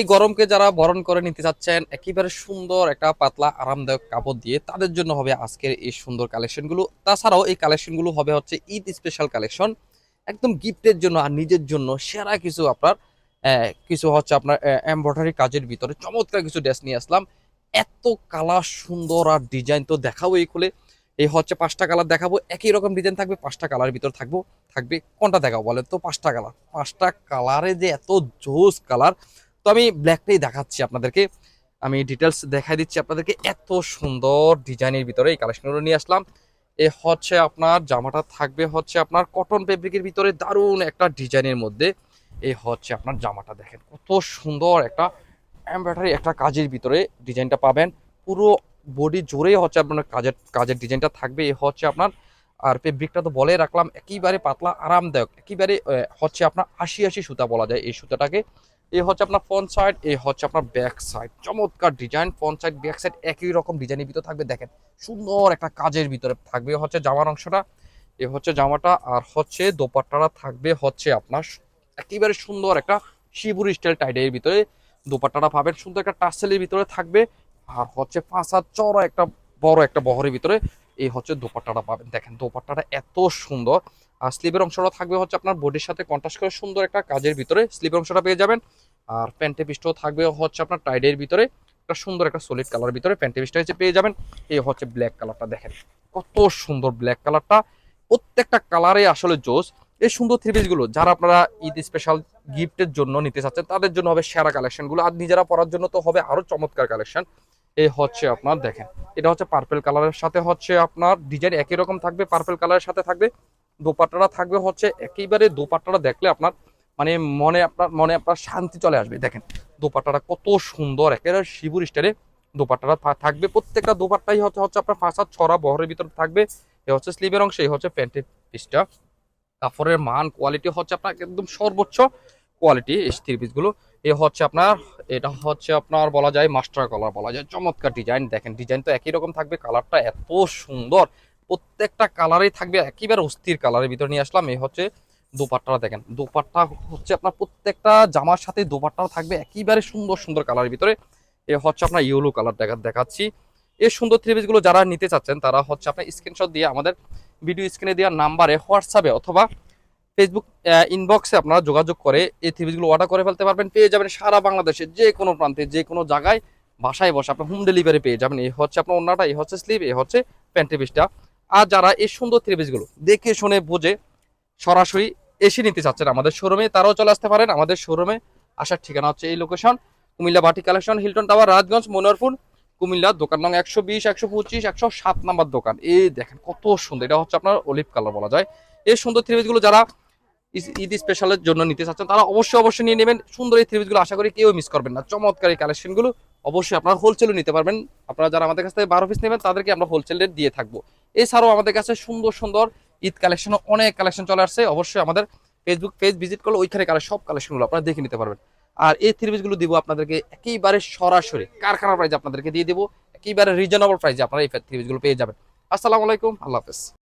এই গরমকে যারা বরণ করে নিতে চাচ্ছেন, একেবারে সুন্দর একটা পাতলা আরামদায়ক কাপড় দিয়ে তাদের জন্য হবে আজকের এই সুন্দর কালেকশনগুলো। তাছাড়াও এই কালেকশনগুলো হবে হচ্ছে ঈদ স্পেশাল কালেকশন, একদম গিফটের জন্য আর নিজের জন্য সেরা কিছু আপনার কিছু হচ্ছে আপনার এমব্রয়ডারি কাজের ভিতরে চমৎকার কিছু ড্রেস নিয়ে আসলাম। এত কালার সুন্দর আর ডিজাইন তো দেখাবো এই খুলে। এই হচ্ছে পাঁচটা কালার দেখাবো, একই রকম ডিজাইন থাকবে, পাঁচটা কালার ভিতর থাকব, থাকবে কোনটা দেখাবো বলেন তো? পাঁচটা কালার, পাঁচটা কালারে যে এত জোস কালার তো আমি ব্ল্যাকটাই দেখাচ্ছি আপনাদেরকে। আমি ডিটেলস দেখাই দিচ্ছি আপনাদেরকে। এত সুন্দর ডিজাইনের ভিতরে এই কালেকশনগুলো নিয়ে আসলাম। এ হচ্ছে আপনার জামাটা থাকবে হচ্ছে আপনার কটন ফেব্রিকের ভিতরে দারুণ একটা ডিজাইনের মধ্যে। এই হচ্ছে আপনার জামাটা দেখেন, কত সুন্দর একটা এমব্রয়ডারি একটা কাজের ভিতরে ডিজাইনটা পাবেন। পুরো বডি জোরে হচ্ছে আপনার কাজের কাজের ডিজাইনটা থাকবে। এ হচ্ছে আপনার, আর ফেব্রিকটা তো বলে রাখলাম, একেবারে পাতলা, আরামদায়ক, একেবারে হচ্ছে আপনার আশি আশি সুতা বলা যায় এই সুতাটাকে। এই হচ্ছে আপনার ফ্রন্ট সাইড এই হচ্ছে আপনার ব্যাক সাইড চমৎকার design front side back side একই রকম ডিজাইনের ভিতরে থাকবে। দেখেন, সুন্দর একটা কাজের ভিতরে থাকবে হচ্ছে জামার অংশটা, এ হচ্ছে জামাটা, আর হচ্ছে দোপাট্টাটা থাকবে হচ্ছে আপনার একেবারে সুন্দর একটা শিবুর স্টাইল টাইডের ভিতরে দোপাট্টাটা পাবেন। সুন্দর একটা টাসেলের ভিতরে থাকবে, আর হচ্ছে হাত চড়া একটা বড় একটা বহরের ভিতরে এই হচ্ছে দোপাট্টাটা পাবেন। দেখেন, দোপাট্টাটা এত সুন্দর আর স্লিভের অংশটা থাকবে হচ্ছে আপনার বডির সাথে কন্ট্রাস্ট করে সুন্দর একটা কাজের ভিতরে স্লিভের অংশটা পেয়ে যাবেন। আর প্যান্টে পিসটাও থাকবে হচ্ছে আপনার টাইডের ভিতরে, একটা সুন্দর একটা সলিড কালার ভিতরে প্যান্টে পিসটা হচ্ছে পেয়ে যাবেন। এই হচ্ছে ব্ল্যাক কালারটা দেখেন, কত সুন্দর ব্ল্যাক কালারটা প্রত্যেকটা কালারে আসলে জোস। এই সুন্দর থ্রি গুলো, যারা আপনারা ঈদ স্পেশাল গিফটের জন্য নিতে চাচ্ছেন, তাদের জন্য হবে সেরা কালেকশনগুলো। আর নিজেরা পরার জন্য তো হবে আরও চমৎকার কালেকশন এই হচ্ছে আপনার দেখেন, এটা হচ্ছে পার্পেল কালারের সাথে হচ্ছে আপনার ডিজাইন একই রকম থাকবে পার্পেল কালারের সাথে থাকবে। দোপাট্টাটা থাকবে হচ্ছে একেবারে দোপাট্টাটা দেখলে আপনার মানে মনে আপনার মনে আপনার শান্তি চলে আসবে। দেখেন দোপাট্টাটা কত সুন্দর, একেবারে শিবুর স্টাইলে দোপাট্টাটা থাকবে। প্রত্যেকটা দোপাট্টাই হচ্ছে হচ্ছে আপনার ফাঁসার ছড়া বহরের ভিতরে থাকবে। এ হচ্ছে স্লিভের অংশ এই হচ্ছে প্যান্টের পিসটা কাপড়ের মান কোয়ালিটি হচ্ছে আপনার একদম সর্বোচ্চ কোয়ালিটি এই পিসগুলো এ হচ্ছে আপনার, এটা হচ্ছে আপনার বলা যায় মাস্টার কালার বলা যায় চমৎকার ডিজাইন দেখেন ডিজাইন তো একই রকম থাকবে কালারটা এত সুন্দর। প্রত্যেকটা কালারেই থাকবে, একেবারে অস্থির কালারের ভিতরে নিয়ে আসলাম। এই হচ্ছে দোপাট্টাটা দেখেন। দোপাট্টা হচ্ছে আপনার প্রত্যেকটা জামার সাথে দোপাট্টাও থাকবে, একেবারে সুন্দর সুন্দর কালারের ভিতরে। এ হচ্ছে আপনার ইয়েলো কালার দেখা, দেখাচ্ছি। এই সুন্দর থ্রি পিসগুলো যারা নিতে চাচ্ছেন, তারা হচ্ছে আপনার স্ক্রিনশট দিয়ে আমাদের ভিডিও স্ক্রিনে দেওয়ার নাম্বারে হোয়াটসঅ্যাপে অথবা ফেসবুক ইনবক্সে আপনারা যোগাযোগ করে এই থ্রি পিসগুলো অর্ডার করে ফেলতে পারবেন। পেয়ে যাবেন সারা বাংলাদেশে যে কোনো প্রান্তে, যে কোনো জায়গায়, বাসায় বসে আপনার হোম ডেলিভারি পেয়ে যাবেন। এই হচ্ছে আপনার অন্যটা এই হচ্ছে স্লিভ এই হচ্ছে প্যান্টি পিসটা আর যারা এই সুন্দর থ্রি পিসগুলো দেখে শুনে বুঝে সরাসরি এসে নিতে চাচ্ছেন আমাদের শোরুমে, তারাও চলে আসতে পারেন আমাদের শোরুমে। আসার ঠিকানা হচ্ছে এই লোকেশন কুমিল্লা বাটি collection, Hilton tower, Rajganj Monoarpur Comilla দোকান নং একশো বিশ, একশো পঁচিশ, একশো সাত নাম্বার দোকান। এই দেখেন কত সুন্দর, এটা হচ্ছে আপনার অলিভ কালার বলা যায়। এই সুন্দর থ্রি পিসগুলো যারা ঈদ স্পেশালের জন্য নিতে চাচ্ছেন, তারা অবশ্যই অবশ্যই নিয়ে নেবেন। সুন্দর এই থ্রি পিসগুলো আশা করি কেউ মিস করবেন না। চমৎকার এই কালেকশনগুলো অবশ্যই আপনারা হোলসেলও নিতে পারবেন। আপনারা যারা আমাদের কাছ থেকে বারো পিস নেবেন, তাদেরকে আমরা হোলসেলে দিয়ে থাকব। এছাড়াও আমাদের কাছে সুন্দর সুন্দর ঈদ কালেকশন, অনেক কালেকশন চলে আসছে। অবশ্যই আমাদের ফেসবুক পেজ ভিজিট করলে ওইখানে কালে সব কালেকশনগুলো আপনারা দেখে নিতে পারবেন। আর এই থ্রি পিসগুলো দিব আপনাদেরকে একেবারে সরাসরি কারখানার প্রাইজে আপনাদেরকে দিয়ে দেবো। একেবারে রিজনেবল প্রাইজে আপনারা এই থ্রি পিসগুলো পেয়ে যাবেন। আসসালামু আলাইকুম, আল্লাহ হাফেজ।